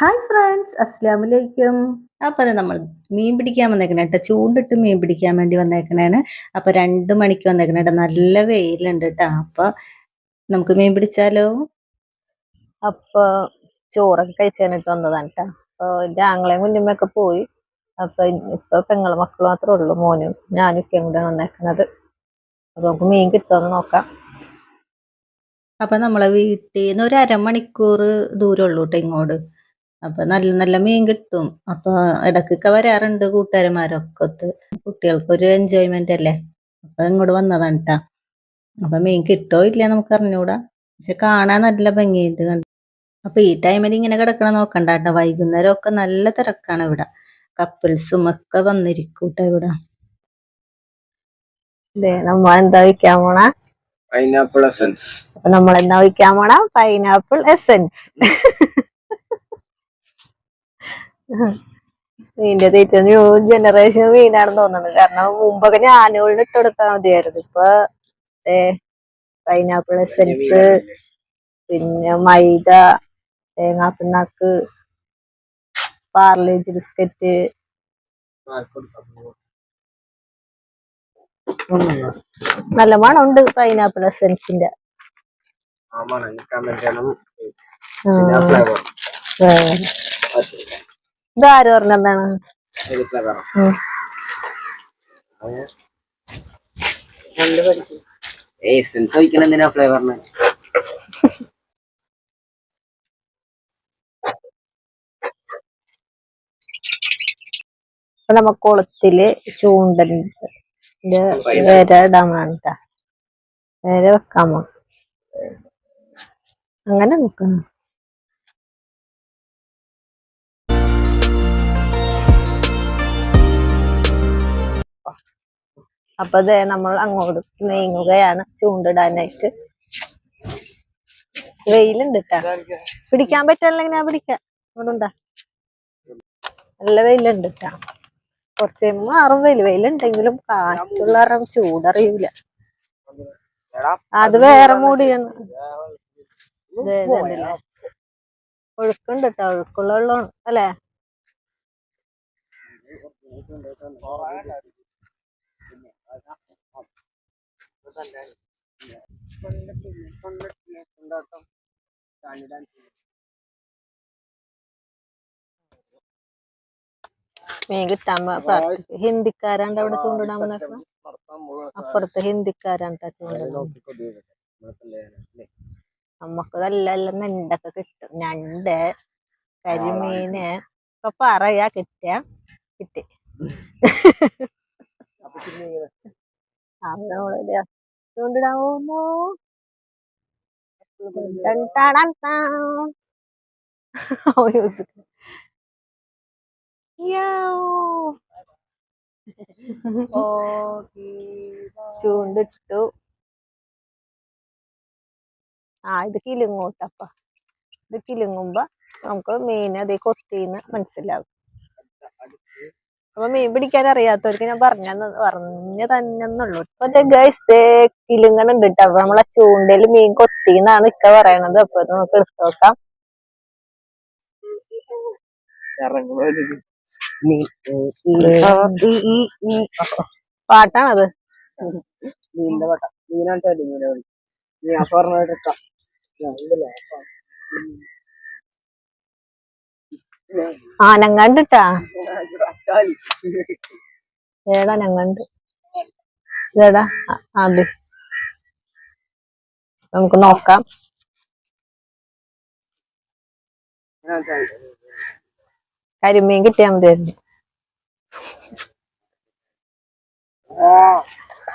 Hi friends അസ്സാം വലൈക്കും അപ്പോൾ അത് നമ്മൾ മീൻ പിടിക്കാൻ വന്നേക്കണേ കേട്ടോ ചൂണ്ടിട്ട് മീൻ പിടിക്കാൻ വേണ്ടി വന്നേക്കണേണ്. അപ്പോൾ രണ്ട് മണിക്ക് വന്നേക്കണേ കേട്ടോ നല്ല വെയിലുണ്ട് കേട്ടോ അപ്പോൾ നമുക്ക് മീൻ പിടിച്ചാലോ? അപ്പൊ ചോറൊക്കെ കഴിച്ചാനിട്ട് വന്നതാണ് കേട്ടോ അപ്പൊ എന്റെ ആങ്ങളെയും കുഞ്ഞുമ്മയൊക്കെ പോയി. അപ്പൊ ഇപ്പൊ പെങ്ങളെ മക്കൾ മാത്രമേ ഉള്ളൂ. മോനും ഞാനും ഒക്കെ കൂടെ വന്നേക്കണത്. അപ്പൊ നമുക്ക് മീൻ കിട്ടുമെന്ന് നോക്കാം. അപ്പൊ നമ്മളെ വീട്ടിൽ നിന്ന് ഒരു അരമണിക്കൂർ ദൂരമുള്ളൂ കേട്ടോ ഇങ്ങോട്ട്. അപ്പോൾ നല്ല നല്ല മീൻ കിട്ടും. അപ്പൊ ഇടക്കൊക്കെ വരാറുണ്ട് കൂട്ടുകാരന്മാരൊക്കെ ഒത്ത്. കുട്ടികൾക്ക് ഒരു എൻജോയ്മെന്റ് അല്ലേ? അപ്പൊ ഇങ്ങോട്ട് വന്നതാണ് കേട്ടാ അപ്പോൾ മീൻ കിട്ടോ ഇല്ല നമുക്ക് അറിഞ്ഞൂടാ? പക്ഷെ കാണാൻ നല്ല ഭംഗിയുണ്ട് കണ്ടു. അപ്പൊ ഈ ടൈമിൽ ഇങ്ങനെ കിടക്കണ നോക്കണ്ട കേട്ടോ വൈകുന്നേരം ഒക്കെ നല്ല തിരക്കാണ് ഇവിടെ. കപ്പിൾസും ഒക്കെ വന്നിരിക്കൂട്ടോ ഇവിടെ. ദേ നമ്മ എന്താ വയ്ക്കാൻ പോണ? പൈനാപ്പിൾ എസൻസ് അപ്പൊ നമ്മൾ എന്താ വയ്ക്കാൻ പോണ? പൈനാപ്പിൾ എസെൻസ് മീനിന്റെ തീറ്റ ന്യൂ ജനറേഷൻ മീനാണെന്ന് തോന്നുന്നത് കാരണം മുമ്പൊക്കെ ഞാനുകളിൽ ഇട്ട് കൊടുത്താൽ മതിയായിരുന്നു. ഇപ്പൊ പൈനാപ്പിൾ എസെൻസ് പിന്നെ മൈദ തേങ്ങാപ്പിണ്ണാക്ക് പാർലേജ് ബിസ്ക്കറ്റ് നല്ല മണമുണ്ട് പൈനാപ്പിൾ എസെൻസിന്റെ ആമാണ് കമന്റ് ചെയ്യണം. ആ. ഇതാര് അപ്പൊ നമ്മ കുളത്തിൽ ചൂണ്ടന്റെ വേര ഇടാൻ വേണ്ട വേറെ വെക്കാൻ അങ്ങനെ നിക്കണം അപ്പൊ അതെ നമ്മൾ അങ്ങോട്ട് നീങ്ങുകയാണ് ചൂണ്ടിടാനായിട്ട്. വെയിലുണ്ട് പിടിക്കാൻ പറ്റല്ലെങ്കിൽ ഞാൻ പിടിക്കാം. നല്ല വെയിലുണ്ട് ട്ടാ. കുറച്ച് കഴിയുമ്പോ വെയിൽ. വെയിലുണ്ടെങ്കിലും കാറ്റുള്ള കാരണം ചൂടറിയൂല. അത് വേറെ മൂടിയാണ്. ദേ? ഒഴുക്കുണ്ട് കേട്ടോ ഒഴുക്കുള്ള വെള്ളമാണ്. അല്ലേ? മീൻ കിട്ടാൻ പ- പ്രാർത്ഥിക്ക്. ഹിന്ദിക്കാരാണ്ട് അവിടെ ചൂണ്ടിടാൻ വന്നേക്കണം അപ്പുറത്ത് ഹിന്ദിക്കാരാണ്ടാ ട്ടാ നമ്മക്ക് നല്ല നല്ല ഞണ്ടൊക്കെ കിട്ടും. ഞണ്ട് കരിമീന് ഒക്കെ പറയാ കിട്ടിയ? കിട്ടി. ദേ ചൂണ്ടിടാൻ പോകുന്നു. ചൂണ്ടിട്ടു. ആ ഇത് കിലുങ്ങൂട്ടപ്പ ഇത് കിലുങ്ങുമ്പോ നമുക്ക് മീൻ അതേ കൊത്തിന്ന് മനസ്സിലാവും. അപ്പൊ മീൻ പിടിക്കാൻ അറിയാത്തവർക്ക് ഞാൻ പറഞ്ഞ പറഞ്ഞു തന്നെന്നുള്ളൂ. ഇപ്പൊ ഗൈസ് ദേ കിലുങ്ങണുണ്ട് ട്ടോ അപ്പൊ നമ്മളെ ചൂണ്ടയിൽ മീൻ കൊത്തിന്നാണ് ഇക്ക പറയണത്. അപ്പൊ നമുക്ക് എടുത്തു നോക്കാം. പാട്ടാണത്. മീനിന്റെ പട്ട. മീനായിട്ട് നീ വിളി നീ അപ്പറഞ്ഞെടുക്കാം ആനങ്ങണ്ടിട്ടാ ഏതാ ഞങ്ങണ്ട് ഇതേടാ അത് നമുക്ക് നോക്കാം കരിമീൻ കിട്ടിയാ മതിയായിരുന്നു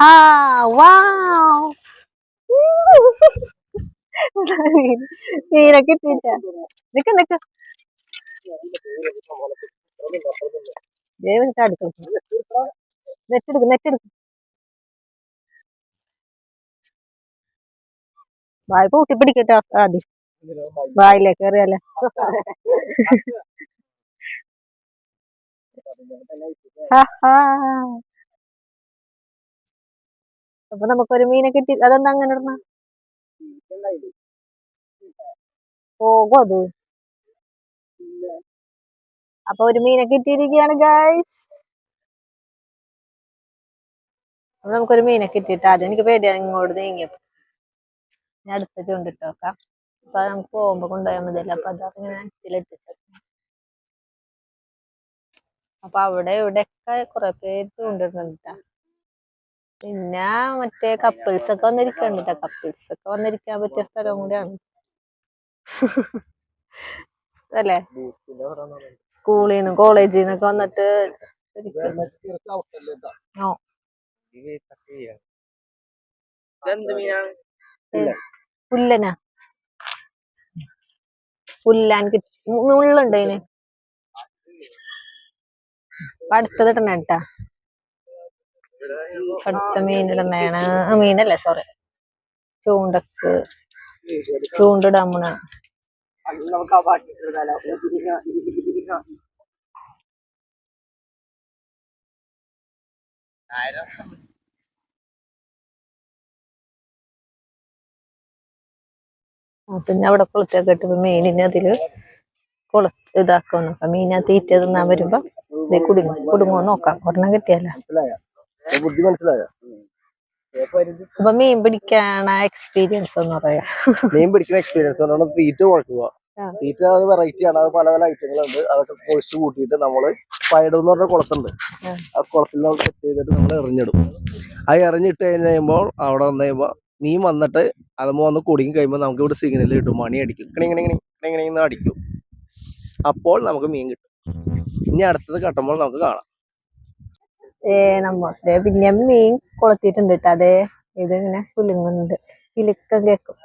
ആ വാവ് മീനെ കിട്ടിട്ട നിക്ക് നിക്ക് ദൈവം അടുക്കള നെറ്റെടുക്ക് ആദ്യം വായിലേ ഹാ. അപ്പൊ നമുക്കൊരു മീനെ കിട്ടി. അതെന്താ അങ്ങനെ ഇടണ പോകും അത്. അപ്പൊ ഒരു മീനെ കിട്ടിയിരിക്കുകയാണ് ഗൈസ് അപ്പൊ നമുക്കൊരു മീനെ കിട്ടിയിട്ട് ആദ്യം എനിക്ക് പേടിയാണ് ഇങ്ങോട്ട് നീങ്ങിയപ്പോ ഞാൻ അടുത്ത ചൂണ്ടിട്ട് നോക്കാം. അപ്പൊ നമുക്ക് പോകുമ്പോ കൊണ്ടുപോയാൽ മതിയല്ലോ. അപ്പൊ അതങ്ങനെ നെറ്റിലിട്ടിട്ട് അപ്പൊ അവിടെ ഇവിടെയൊക്കെ കുറെ പേര് ചൂണ്ടിടുന്നുണ്ട്. ട്ടാ. പിന്നെ മറ്റേ കപ്പിൾസ് ഒക്കെ വന്നിരിക്കണ്ട കപ്പിൾസ് ഒക്കെ വന്നിരിക്കാൻ പറ്റിയ സ്ഥലം കൂടിയാണ്. അല്ലേ? സ്കൂളിൽ നിന്നും കോളേജിൽ നിന്നൊക്കെ വന്നിട്ട് പുല്ലനാ? പുല്ലാൻ കിട്ടി മുള്ളുണ്ട് അതിന്. അടുത്തത് ഇടണ കേട്ടാ അടുത്ത മീനിടുന്നതാണ് ആ, മീനല്ലേ സോറി ചൂണ്ടക്ക്. ചൂണ്ടിടാൻ പോണ. അത് നമുക്ക് ആ പാട്ട് ഇട്ടിരുന്നാലോ? ആ, പിന്നെ അവിടെ കുളത്തേക്ക് ഇട്ട് മീനിനെ അതിൽ കുള ഇതാക്കുന്നു അപ്പൊ മീനെ തീറ്റ തിന്നാൻ വരുമ്പോ ഇത് കുടുങ്ങും കുടുങ്ങോ നോക്കാം. ഒരെണ്ണം കിട്ടിയല്ല അപ്പൊ മീൻ പിടിക്കാൻ എക്സ്പീരിയൻസ് എന്ന് പറയാ. മീൻ പിടിക്കുന്ന എക്സ്പീരിയൻസ് തീറ്റ കുഴക്കുക. തീറ്റ അത് വെറൈറ്റി ആണ്. അത് പല പല ഐറ്റങ്ങളുണ്ട് അതൊക്കെ പൊഴിച്ചു കൂട്ടിയിട്ട് നമ്മൾ പയടെന്ന് എന്ന് പറഞ്ഞ കുളത്തുണ്ട്. ആ. കുളത്തിൽ നമ്മൾ സെറ്റ് ചെയ്തിട്ട് നമ്മൾ എറിഞ്ഞിടും. അത് എറിഞ്ഞിട്ട് കഴിഞ്ഞ് കഴിയുമ്പോൾ അവിടെ വന്നു കഴിയുമ്പോൾ മീൻ വന്നിട്ട് അതുമ്പോൾ വന്ന് കുടുങ്ങി കഴിയുമ്പോൾ നമുക്ക് ഇവിടെ സിഗ്നൽ കിട്ടും. മണി അടിക്കും. ഇങ്ങനെ ഇങ്ങനെ അടിക്കും. അപ്പോൾ നമുക്ക് മീൻ കിട്ടും. ഇനി അടുത്തത് കട്ടുമ്പോൾ നമുക്ക് കാണാം. ഏ നമ്മ പിന്നെ മീൻ കൊളത്തിയിട്ടുണ്ട് കേട്ടോ അതെ ഇത് ഇങ്ങനെ കുലുങ്ങുന്നുണ്ട്. കിലുക്കം കേക്കും.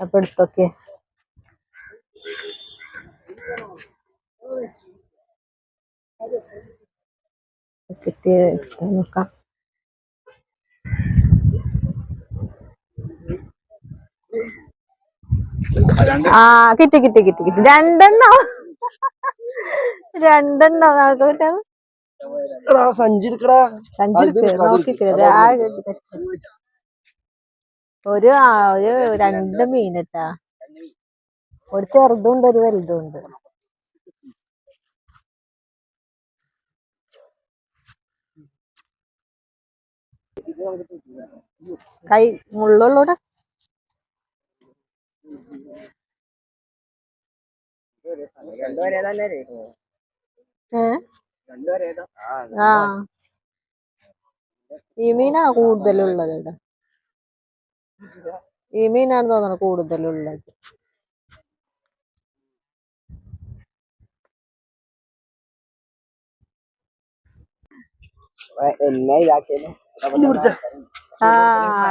അപ്പൊ എടുത്തൊക്കെ നോക്കാം. ആ കിട്ടി കിട്ടി കിട്ടി കിട്ടി. രണ്ടെണ്ണോ. രണ്ടെണ്ണോ. നമുക്ക് കിട്ടാൻ എടാ സഞ്ചി എടുക്കടാ. സഞ്ചിക്ക് നോക്കിക്കരുത് ആ ഒരു ഒരു രണ്ട് മീൻ ഇട്ടാ. ഒരു ചെറുതും ഉണ്ട് ഒരു വലുതും ഉണ്ട് കൈ ആ. ഈ മീനാ കൂടുതലുള്ളത് ഇവിടെ? ഈ മീനാണ് തോന്നുന്നത് കൂടുതലുള്ളത്.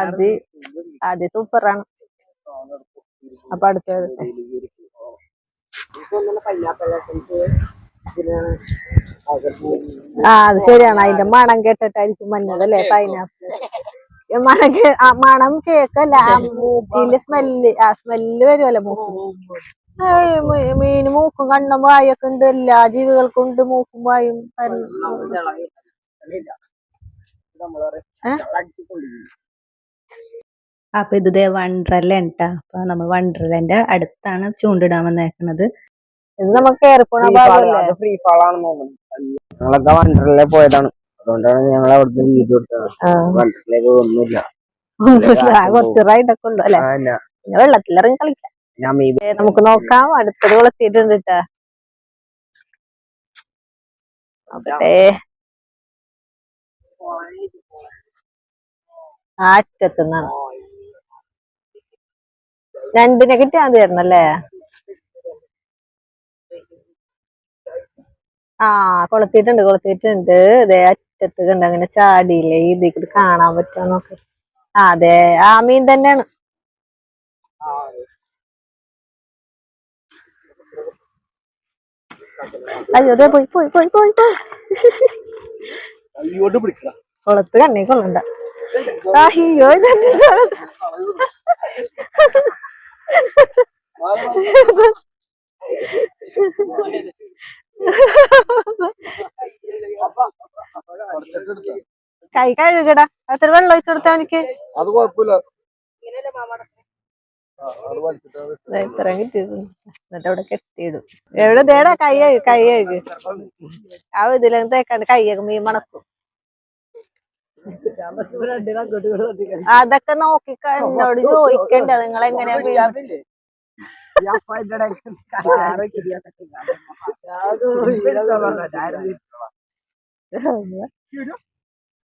അത് അത് സൂപ്പറാണ്. അപ്പൊ അടുത്ത ആ അത് ശരിയാണ്. അതിന്റെ മണം കേട്ടിട്ടായിരിക്കും മഞ്ഞതല്ലേ പൈനാപ്പിൾ മണം കേ ആ മണം കേക്കല്ല ആ മൂക്കിൽ സ്മെല്ല് ആ സ്മെല്ല് വരുമല്ലോ മൂക്കിൽ ഏയ് മീ- മീന് മൂക്കും കണ്ണും വായൊക്കെ ഉണ്ട് എല്ലാ ജീവികൾക്കും ഉണ്ട് മൂക്കും വായും? അപ്പൊ ഇത് ദേ വണ്ടർല ഉണ്ടാ അപ്പൊ നമ്മൾ വണ്ടർലന്റെ അടുത്താണ് ചൂണ്ടിടാൻ വന്നേക്കണത്. ഇത് നമുക്ക് ഫ്രീ ഫാൾ ആണെന്ന് തോന്നുന്നു. ഞങ്ങളൊക്കെ വണ്ടർലേ പോയതാണ്. അതുകൊണ്ടാണ് ഞങ്ങൾ അവിടുന്ന് വീഡിയോ എടുത്തത് വെള്ളത്തിലേക്ക് ഒന്നുമില്ല. ഉണ്ട് അല്ലെ? വെള്ളത്തിലിറങ്ങി കളിക്കാം. നമുക്ക് നോക്കാം. അടുത്തത് വളർത്തിയിട്ടുണ്ട് കേട്ടാ അവിടെ. ആ അറ്റത്തുനിന്നാണ് രണ്ടിനെ കിട്ടിയാൽ മതിയായിരുന്നല്ലേ ആ കൊളുത്തിട്ടുണ്ട് കൊളത്തിയിട്ടുണ്ട്. ഇതേ അറ്റത്ത് കണ്ട അങ്ങനെ ചാടിയില്ലേ? ഇതിൽ കൂടി കാണാൻ പറ്റുമോ നോക്ക്. അതെ. ആ മീൻ തന്നെയാണ്. അയ്യോ അതെ പോയി പോയി പോയി പോയി പോയി. കൊളത്ത് കണ്ണി കൊള്ളണ്ട. അയ്യോ ഇതെന്താ കൈ കഴുകടാ. അത്ര വെള്ളം ഒഴിച്ചു കൊടുത്താ എനിക്ക് അത് കുഴപ്പമില്ല. ഇത്ര കിട്ടിയിട്ടുണ്ട് എന്നിട്ട് അവിടെ കെട്ടിയിടും. എവിടെ ദേടാ കയ്യ് കയ്യ് ആ ഇതിലും തേക്കാണ്ട് കയ്യൊക്കെ മീൻ മണക്കും. അതൊക്കെ നോക്കി ക- എന്നോട് ചോദിക്കണ്ട. നിങ്ങൾ എങ്ങനെയാ വീഴുന്നത്?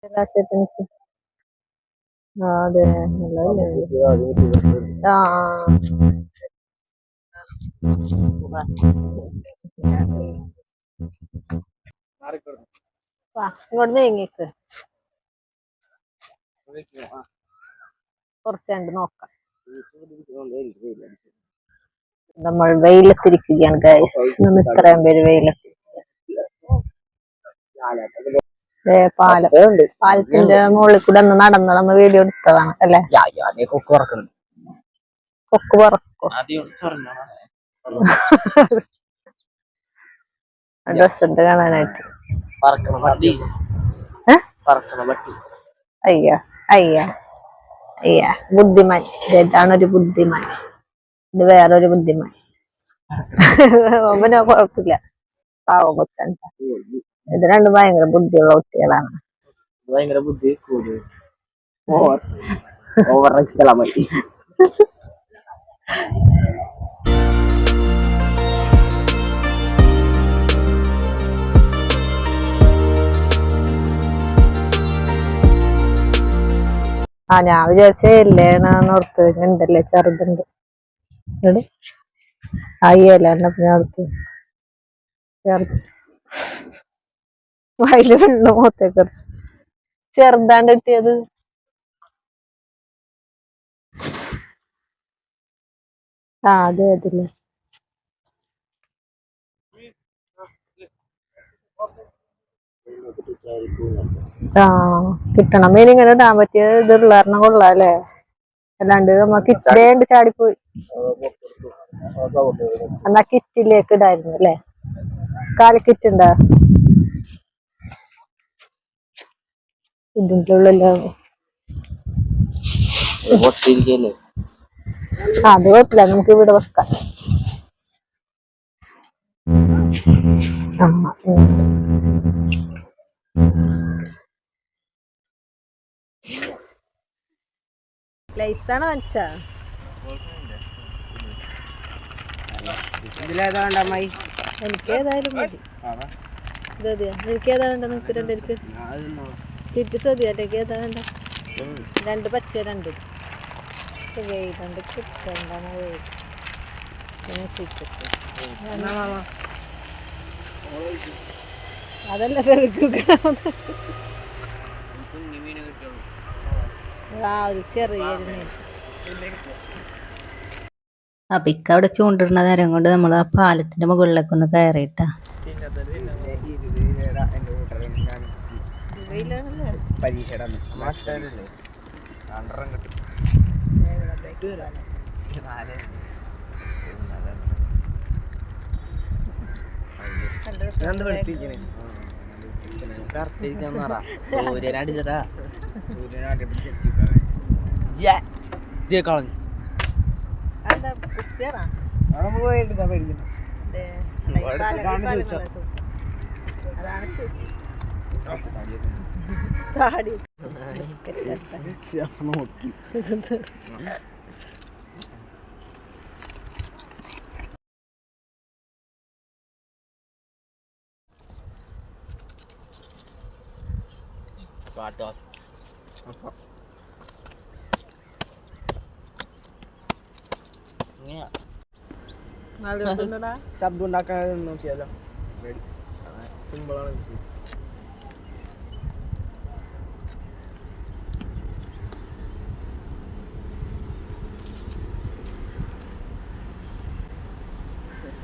ചേട്ടനിക്ക് ആ അതെ. ഇങ്ങോട്ട് നീങ്ങിക്ക്. കുറച്ച് കണ്ട് നോക്കാം. നമ്മൾ വെയിലത്തിരിക്കുകയാണ് ഗൈസ് നമ്മൾ ഇത്രയും പേര് വെയിലത്ത് ഏ, പാലം. പാലത്തിന്റെ മുകളിൽ കൂടെ ഒന്ന് നടന്ന് നമ്മൾ വീഡിയോ എടുത്തതാണ് അല്ലെ? കൊക്ക് പറക്കും ഡ്രസ് ഉണ്ട് കാണാനായിട്ട്? അയ്യ അയ്യ അയ്യ. ബുദ്ധിമാൻ. ഇതാണ് ഒരു ബുദ്ധിമാൻ. ഇത് വേറൊരു ബുദ്ധിമാൻ. അവനോ കുഴപ്പമില്ല. പാവം കൊച്ചാൻ. ഇത് രണ്ടും ഭയങ്കര ബുദ്ധിയുള്ള കുട്ടികളാണ്. ഭയങ്കര ബുദ്ധി കൂടുതൽ ഓവർ മതി. ആ ഞാൻ വിചാരിച്ച ഇല്ലേണെന്ന് ഓർത്ത് ഉണ്ടല്ലേ ചെറുതുണ്ട്. എടി? എല്ലാണ് ഞാൻ ഓർത്ത്. ചെറുത്. വയൽ വെള്ളം മൊത്തം കുറച്ച്. ചെറുതാണ്ട് എത്തിയത് ആ അതെ അതില്ലേ ആ കിട്ടണം. മീൻ ഇങ്ങനെ ഇടാൻ പറ്റിയത് ഇത് കാരണം കൊള്ളാം അല്ലേ? അല്ലാണ്ട് നമുക്ക് ഇത്രയുണ്ട് ചാടിപ്പോയി. എന്നാ കിറ്റിലേക്ക് ഇടായിരുന്നു അല്ലേ? കാൽ കിറ്റ് ഉണ്ടാ? ഇതിന്റെ ഉള്ളിലാവും അത് കുഴപ്പമില്ല നമുക്ക് ഇവിടെ വെക്കാം. ആ ഉം. ലൈസാണ് വെച്ചാ ഇതിലേതാണ്ട് അമ്മായി? എനിക്ക് ഏതായാലും മതി. ഇതതിയാ എനിക്ക് ഏതാ വേണ്ട നിങ്ങൾക്ക് രണ്ടുപേർക്ക്? ഏതാ വേണ്ട? രണ്ട് പച്ച രണ്ട്. വെയിലുണ്ട് കിട്ടണ്ടാണ് വെയിൽ പിന്നെ അതല്ല വെളുക്കുക ആ ഒരു അപ്പൊ ഇക്ക അവിടെ ചൂണ്ടിടുന്ന നേരം കൊണ്ട് നമ്മൾ ആ പാലത്തിന്റെ മുകളിലേക്ക് ഒന്ന് കയറിയിട്ടാ. പരീക്ഷയുടെ സൂര്യനടിച്ചടാ കളഞ്ഞു. അതെന്താ കുത്തിയാണോ? നമുക്ക് പോയിട്ട് സൂപ്പ്. അതാണ് ചോദിച്ചത്. താടി. നോക്കി പാട്ട്. ശബ്ദം ഉണ്ടാക്കാൻ നോക്കിയാലോ സിമ്പിളാണ്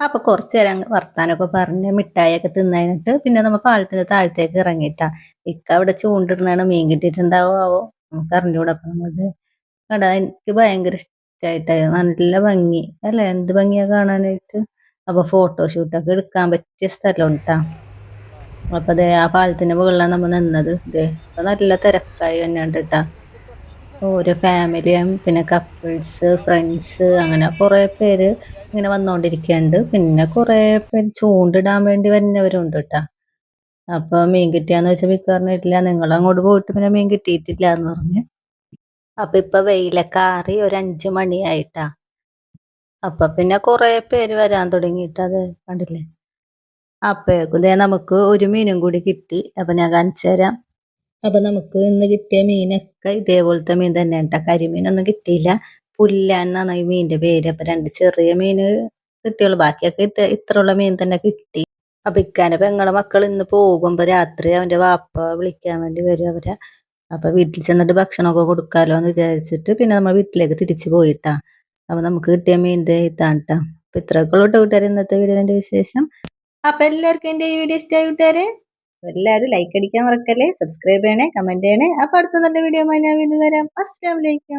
അപ്പൊ കുറച്ചു നേരം വർത്താനൊക്കെ പറഞ്ഞ് മിഠായിയൊക്കെ തിന്നതിനിട്ട് പിന്നെ നമ്മ പാലത്തിന് താഴത്തേക്ക് ഇറങ്ങിയിട്ടാ ഇക്ക അവിടെ ചൂണ്ടിടുന്നാണ് മീൻ കിട്ടിയിട്ടുണ്ടാവോ ആവോ നമുക്ക് അറിഞ്ഞൂടെ അപ്പൊ നമ്മളത് കണ്ടാ. എനിക്ക് ഭയങ്കര ഇഷ്ടമായിട്ടായി നല്ല ഭംഗി അല്ലെ? എന്ത് ഭംഗിയാ കാണാനായിട്ട്? അപ്പൊ ഫോട്ടോഷൂട്ടൊക്കെ എടുക്കാൻ പറ്റിയ സ്ഥലം കേട്ടാ അപ്പൊ ദേ ആ പാലത്തിന്റെ മുകളിലാണ് നമ്മൾ നിന്നത്. ദേ അപ്പൊ നല്ല തിരക്കായി തന്നെയുണ്ട് കേട്ടാ ഓരോ ഫാമിലിയും പിന്നെ കപ്പിൾസ് ഫ്രണ്ട്സ് അങ്ങനെ കുറേ പേര് ഇങ്ങനെ വന്നുകൊണ്ടിരിക്കുന്നുണ്ട് പിന്നെ കുറേ പേര് ചൂണ്ടിടാൻ വേണ്ടി വരുന്നവരുണ്ട് കേട്ടാ അപ്പൊ മീൻ കിട്ടിയാന്ന് വെച്ചാൽ മിക്ക പറഞ്ഞിട്ടില്ല നിങ്ങൾ അങ്ങോട്ട് പോയിട്ട് പിന്നെ മീൻ കിട്ടിയിട്ടില്ല എന്ന് പറഞ്ഞു. അപ്പൊ ഇപ്പൊ വെയിലൊക്കെ ഒരു അഞ്ചു മണിയായിട്ടാ. അപ്പൊ പിന്നെ കുറേ പേര് വരാൻ തുടങ്ങിയിട്ട് അത് കണ്ടില്ലേ? അപ്പോഴേക്കും നമുക്ക് ഒരു മീനും കൂടി കിട്ടി. അപ്പൊ ഞാൻ കാണിച്ചു തരാം. അപ്പൊ നമുക്ക് ഇന്ന് കിട്ടിയ മീനൊക്കെ ഇതേപോലത്തെ മീൻ തന്നെ കേട്ടോ കരിമീനൊന്നും കിട്ടിയില്ല. പുല്ല എന്നാണ് ഈ മീനിന്റെ പേര്. അപ്പൊ രണ്ട് ചെറിയ മീന് കിട്ടിയുള്ളൂ. ബാക്കിയൊക്കെ ഇത്ര ഇത്രയുള്ള മീൻ തന്നെ കിട്ടി. അപ്പൊ ഇക്കാന്റെ പെങ്ങളെ മക്കൾ ഇന്ന് പോകുമ്പോ രാത്രി അവന്റെ വാപ്പ വിളിക്കാൻ വേണ്ടി വരും അവരെ. അപ്പൊ വീട്ടിൽ ചെന്നിട്ട് ഭക്ഷണമൊക്കെ കൊടുക്കാലോ എന്ന് വിചാരിച്ചിട്ട് പിന്നെ നമ്മൾ വീട്ടിലേക്ക് തിരിച്ചു പോയിട്ടാ. അപ്പൊ നമുക്ക് കിട്ടിയ മീന്റെ ഇതാണ് ട്ടാ. അപ്പൊ ഇത്രയൊക്കെ ഉള്ളൂ കൂട്ടുകാർ ഇന്നത്തെ വീഡിയോ വിശേഷം. അപ്പൊ എല്ലാവർക്കും എന്റെ ഈ വീഡിയോ ഇഷ്ടമായി കൂട്ടുകാരെ. എല്ലാവരും ലൈക്ക് അടിക്കാൻ മറക്കല്ലേ? സബ്സ്ക്രൈബ് ചെയ്യണേ കമന്റ് ചെയ്യണേ. അപ്പൊ അടുത്ത നല്ല വീഡിയോ ഞാൻ വീണ്ടും വരാം. അസ്സാം വലൈക്കും